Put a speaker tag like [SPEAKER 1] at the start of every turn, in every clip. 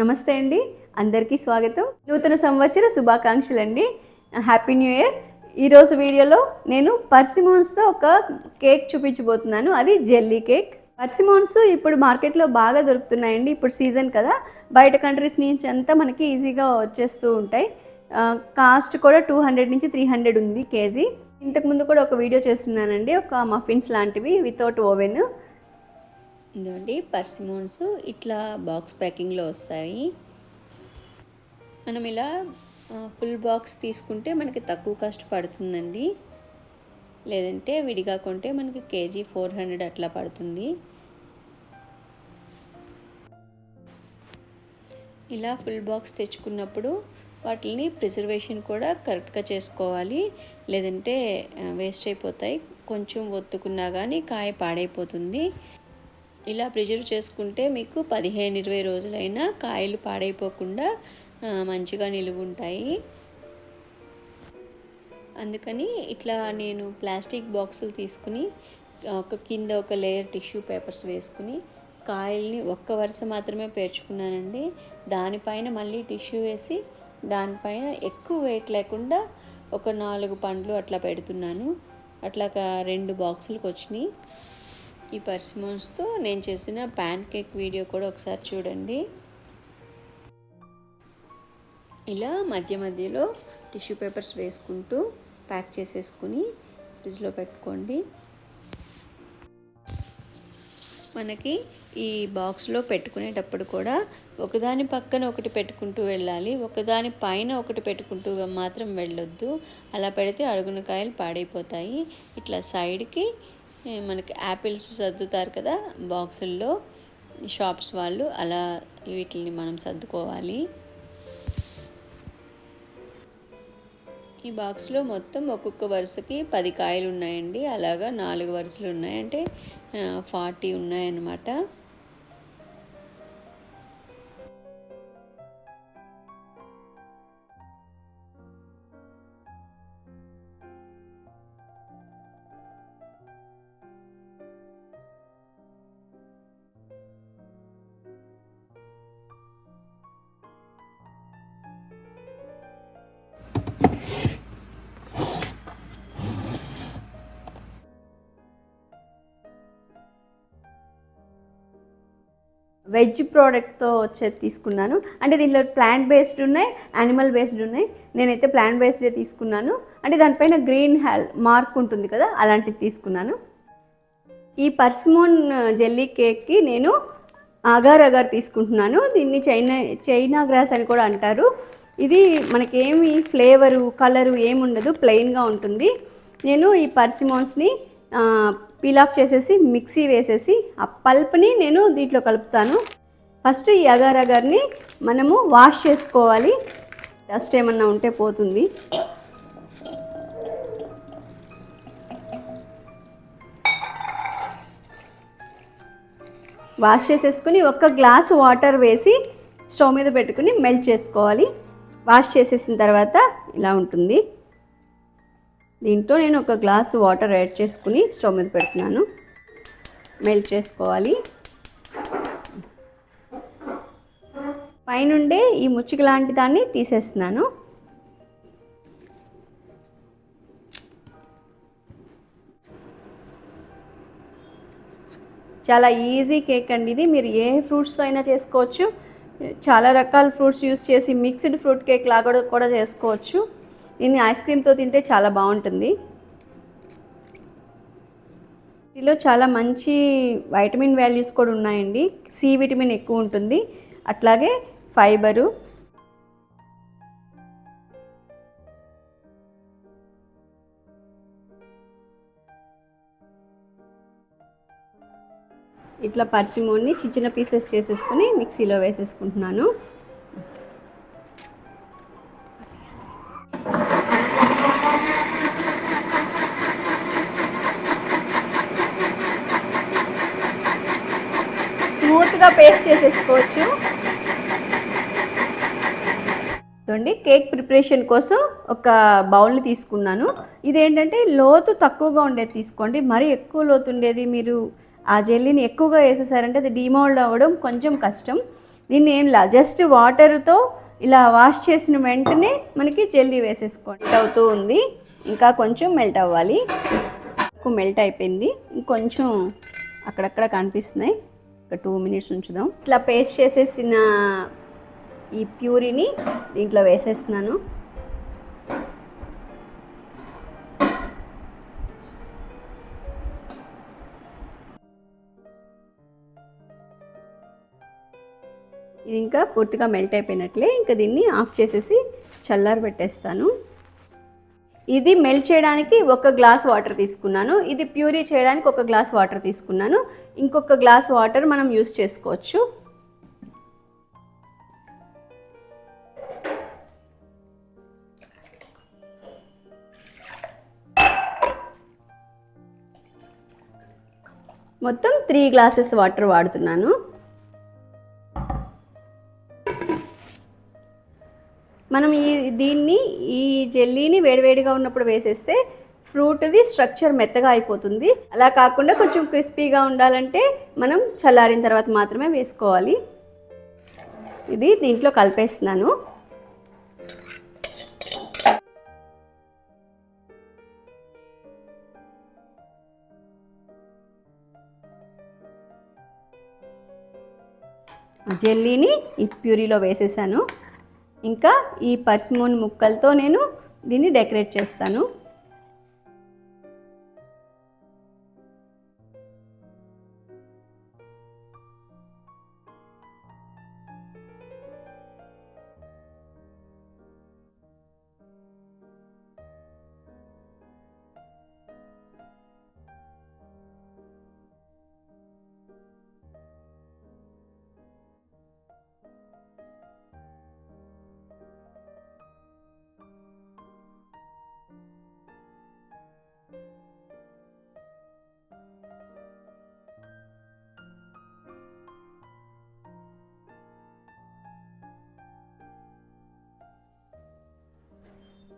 [SPEAKER 1] నమస్తే అండి. అందరికీ స్వాగతం. నూతన సంవత్సర శుభాకాంక్షలు అండి హ్యాపీ న్యూ ఇయర్. ఈరోజు వీడియోలో నేను పర్సిమోన్స్తో ఒక కేక్ చూపించబోతున్నాను. అది జెల్లీ కేక్. పర్సిమోన్స్ ఇప్పుడు మార్కెట్లో బాగా దొరుకుతున్నాయండి. ఇప్పుడు సీజన్ కదా. బయట కంట్రీస్ నుంచి అంతా మనకి ఈజీగా వచ్చేస్తూ ఉంటాయి. కాస్ట్ కూడా టూ హండ్రెడ్ నుంచి త్రీ హండ్రెడ్ ఉంది కేజీ. ఇంతకుముందు కూడా ఒక వీడియో చేస్తున్నానండి. ఒక మఫిన్స్ లాంటివి వితౌట్ ఓవెన్.
[SPEAKER 2] ఇదిగోండి పర్సిమోన్స్ ఇట్లా బాక్స్ ప్యాకింగ్లో వస్తాయి. మనం ఇలా ఫుల్ బాక్స్ తీసుకుంటే మనకి తక్కువ కాస్ట్ పడుతుందండి. లేదంటే విడిగా కొంటే మనకి కేజీ ఫోర్ హండ్రెడ్ అట్లా పడుతుంది. ఇలా ఫుల్ బాక్స్ తెచ్చుకున్నప్పుడు వాటిని ప్రిజర్వేషన్ కూడా కరెక్ట్గా చేసుకోవాలి. లేదంటే వేస్ట్ అయిపోతాయి. కొంచెం ఒత్తుకున్నా కానీ కాయ పాడైపోతుంది. ఇలా ప్రిజర్వ్ చేసుకుంటే మీకు పదిహేను ఇరవై రోజులైనా కాయలు పాడైపోకుండా మంచిగా నిలువ ఉంటాయి అందుకని ఇట్లా నేను ప్లాస్టిక్ బాక్సులు తీసుకుని ఒక కింద ఒక లేయర్ టిష్యూ పేపర్స్ వేసుకుని కాయల్ని ఒక్క వరుస మాత్రమే పేర్చుకున్నానండి. దానిపైన మళ్ళీ టిష్యూ వేసి దానిపైన ఎక్కువ వెయిట్ లేకుండా ఒక నాలుగు పండ్లు అట్లా పెడుతున్నాను. అట్లా ఒక రెండు బాక్సులకు వచ్చినాయి ఈ పర్సిమోన్స్తో నేను చేసిన ప్యాన్ కేక్ వీడియో కూడా ఒకసారి చూడండి. ఇలా మధ్య మధ్యలో టిష్యూ పేపర్స్ వేసుకుంటూ ప్యాక్ చేసేసుకుని ఫ్రిడ్జ్లో పెట్టుకోండి. మనకి ఈ బాక్స్లో పెట్టుకునేటప్పుడు కూడా ఒకదాని పక్కన ఒకటి పెట్టుకుంటూ వెళ్ళాలి. ఒకదాని పైన ఒకటి పెట్టుకుంటూ మాత్రం వెళ్ళొద్దు. అలా పెడితే అడుగున కాయలు పాడైపోతాయి. ఇట్లా సైడ్కి మనకి యాపిల్స్ సర్దుతారు కదా బాక్సుల్లో షాప్స్ వాళ్ళు అలా వీటిని మనం సర్దుకోవాలి. ఈ బాక్స్లో మొత్తం ఒక్కొక్క వరుసకి పది కాయలు ఉన్నాయండి అలాగా నాలుగు వరుసలు ఉన్నాయి అంటే ఫార్టీ ఉన్నాయన్నమాట.
[SPEAKER 1] వెజ్ ప్రోడక్ట్తో వచ్చేది తీసుకున్నాను. అంటే దీనిలో ప్లాంట్ బేస్డ్ ఉన్నాయి యానిమల్ బేస్డ్ ఉన్నాయి. నేనైతే ప్లాంట్ బేస్డే తీసుకున్నాను. అంటే దానిపైన గ్రీన్ హెల్ మార్క్ ఉంటుంది కదా అలాంటిది తీసుకున్నాను. ఈ పర్సిమోన్ జెల్లీ కేక్కి నేను అగార్ అగార్ తీసుకుంటున్నాను. దీన్ని చైనా చైనా గ్రాస్ అని కూడా అంటారు. ఇది మనకేమి ఫ్లేవరు కలరు ఏముండదు ప్లెయిన్గా ఉంటుంది. నేను ఈ పర్సిమోన్స్ని పీల్ ఆఫ్ చేసేసి మిక్సీ వేసేసి ఆ పల్ప్ని నేను దీంట్లో కలుపుతాను. ఫస్ట్ ఈ అగార్ అగార్ని మనము వాష్ చేసుకోవాలి. డస్ట్ ఏమన్నా ఉంటే పోతుంది. వాష్ చేసేసుకుని ఒక గ్లాస్ వాటర్ వేసి స్టవ్ మీద పెట్టుకుని మెల్ట్ చేసుకోవాలి. వాష్ చేసేసిన తర్వాత ఇలా ఉంటుంది. దీంట్లో నేను ఒక గ్లాస్ వాటర్ యాడ్ చేసుకుని స్టవ్ మీద పెడుతున్నాను. మెల్ట్ చేసుకోవాలి. పైనుండే ఈ ముచ్చిక లాంటి దాన్ని తీసేస్తున్నాను. చాలా ఈజీ కేక్ అండి ఇది. మీరు ఏ ఫ్రూట్స్తో అయినా చేసుకోవచ్చు. చాలా రకాల ఫ్రూట్స్ యూస్ చేసి మిక్స్డ్ ఫ్రూట్ కేక్ లాగా కూడా చేసుకోవచ్చు. దీన్ని ఐస్ క్రీమ్తో తింటే చాలా బాగుంటుంది. వీటిలో చాలా మంచి వైటమిన్ వాల్యూస్ కూడా ఉన్నాయండి. సి విటమిన్ ఎక్కువ ఉంటుంది. అట్లాగే ఫైబరు. ఇట్లా పర్సిమోన్ని చిన్న చిన్న పీసెస్ చేసేసుకుని మిక్సీలో వేసేసుకుంటున్నాను. స్మూత్గా పేస్ట్ చేసేసుకోవచ్చు. చూడండి కేక్ ప్రిపరేషన్ కోసం ఒక బౌల్ని తీసుకున్నాను. ఇదేంటంటే లోతు తక్కువగా ఉండేది తీసుకోండి. మరీ ఎక్కువ లోతు ఉండేది మీరు ఆ జెల్లీని ఎక్కువగా వేసేసారంటే అది డిమోల్డ్ అవ్వడం కొంచెం కష్టం. దీన్ని ఏం లా జస్ట్ వాటర్తో ఇలా వాష్ చేసిన వెంటనే మనకి జెల్లీ వేసేసుకోండి. మెల్ట్ అవుతూ ఉంది. ఇంకా కొంచెం మెల్ట్ అవ్వాలి. ఎక్కువ మెల్ట్ అయిపోయింది. ఇంకొంచెం అక్కడక్కడ కనిపిస్తున్నాయి. ఒక టూ మినిట్స్ ఉంచుదాం. ఇట్లా పేస్ట్ చేసేసిన ఈ ప్యూరీని దీంట్లో వేసేస్తున్నాను. ఇది ఇంకా పూర్తిగా మెల్ట్ అయిపోయినట్లే. ఇంకా దీన్ని ఆఫ్ చేసేసి చల్లారి పెట్టేస్తాను ఇది మెల్ట్ చేయడానికి ఒక గ్లాస్ వాటర్ తీసుకున్నాను. ఇది ప్యూరీ చేయడానికి ఒక గ్లాస్ వాటర్ తీసుకున్నాను. ఇంకొక గ్లాస్ వాటర్ మనం యూస్ చేసుకోవచ్చు. మొత్తం త్రీ గ్లాసెస్ వాటర్ వాడుతున్నాను. మనం ఈ దీన్ని ఈ జెల్లీని వేడివేడిగా ఉన్నప్పుడు వేసేస్తే ఫ్రూట్ది స్ట్రక్చర్ మెత్తగా అయిపోతుంది. అలా కాకుండా కొంచెం క్రిస్పీగా ఉండాలంటే మనం చల్లారిన తర్వాత మాత్రమే వేసుకోవాలి. ఇది దీంట్లో కలిపేస్తున్నాను. జెల్లీని ఈ ప్యూరీలో వేసేసాను. ఇంకా ఈ పర్సిమోన్ ముక్కలతో నేను దీన్ని డెకరేట్ చేస్తాను.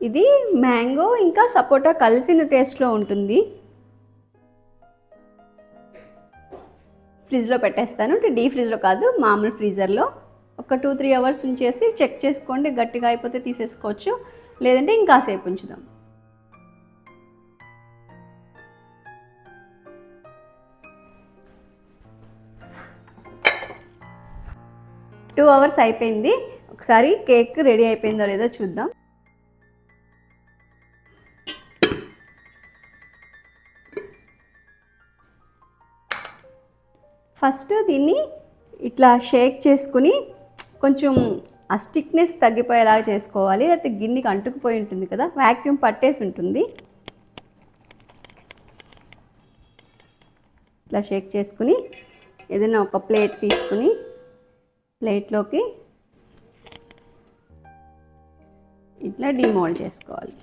[SPEAKER 1] ఇది మ్యాంగో ఇంకా సపోటా కలిసిన టేస్ట్లో ఉంటుంది. ఫ్రిడ్జ్లో పెట్టేస్తాను. అంటే డీ ఫ్రిడ్జ్లో కాదు మామూలు ఫ్రీజర్లో ఒక టూ త్రీ అవర్స్ ఉంచేసి చెక్ చేసుకోండి గట్టిగా అయిపోతే తీసేసుకోవచ్చు. లేదంటే ఇంకాసేపు ఉంచుదాం. టూ అవర్స్ అయిపోయింది. ఒకసారి కేక్ రెడీ అయిపోయిందో లేదో చూద్దాం. ఫస్ట్ దీన్ని ఇట్లా షేక్ చేసుకుని కొంచెం ఆ స్టిక్నెస్ తగ్గిపోయేలాగా చేసుకోవాలి. లేకపోతే గిన్నెకి అంటుకుపోయి ఉంటుంది కదా వ్యాక్యూమ్ పట్టేసి ఉంటుంది. ఇట్లా షేక్ చేసుకుని ఏదైనా ఒక ప్లేట్ తీసుకుని ప్లేట్లోకి ఇట్లా డిమోల్డ్ చేసుకోవాలి.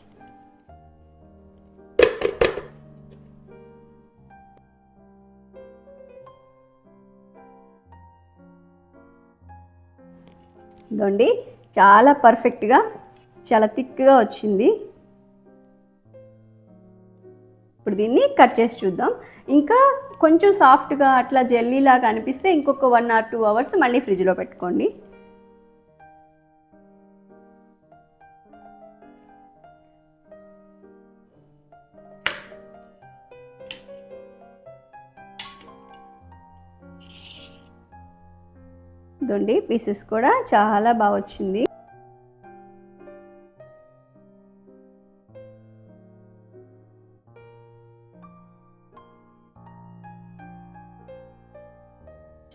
[SPEAKER 1] ఇదండి చాలా పర్ఫెక్ట్గా చాలా థిక్గా వచ్చింది. ఇప్పుడు దీన్ని కట్ చేసి చూద్దాం. ఇంకా కొంచెం సాఫ్ట్గా అట్లా జెల్లీలాగా అనిపిస్తే ఇంకొక వన్ ఆర్ టూ అవర్స్ మళ్ళీ ఫ్రిడ్జ్లో పెట్టుకోండి. దుండి పీసెస్ కూడా చాలా బాగా వచ్చింది.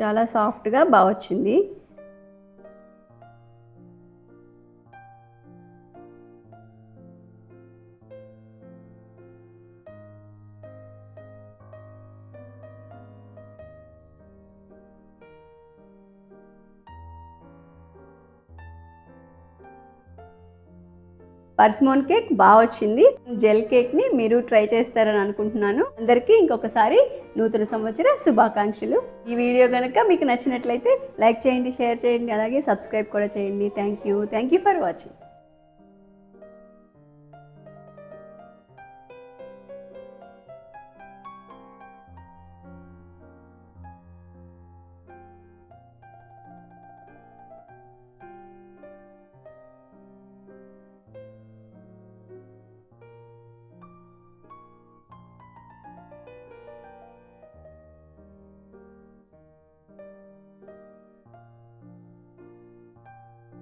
[SPEAKER 1] చాలా సాఫ్ట్గా బాగా వచ్చింది. పర్స్మోన్ కేక్ బాగా వచ్చింది. జెల్ కేక్ని మీరు ట్రై చేస్తారని అనుకుంటున్నాను. అందరికీ ఇంకొకసారి నూతన సంవత్సర శుభాకాంక్షలు. ఈ వీడియో కనుక మీకు నచ్చినట్లయితే లైక్ చేయండి షేర్ చేయండి అలాగే సబ్స్క్రైబ్ కూడా చేయండి. Thank you. Thank you for watching.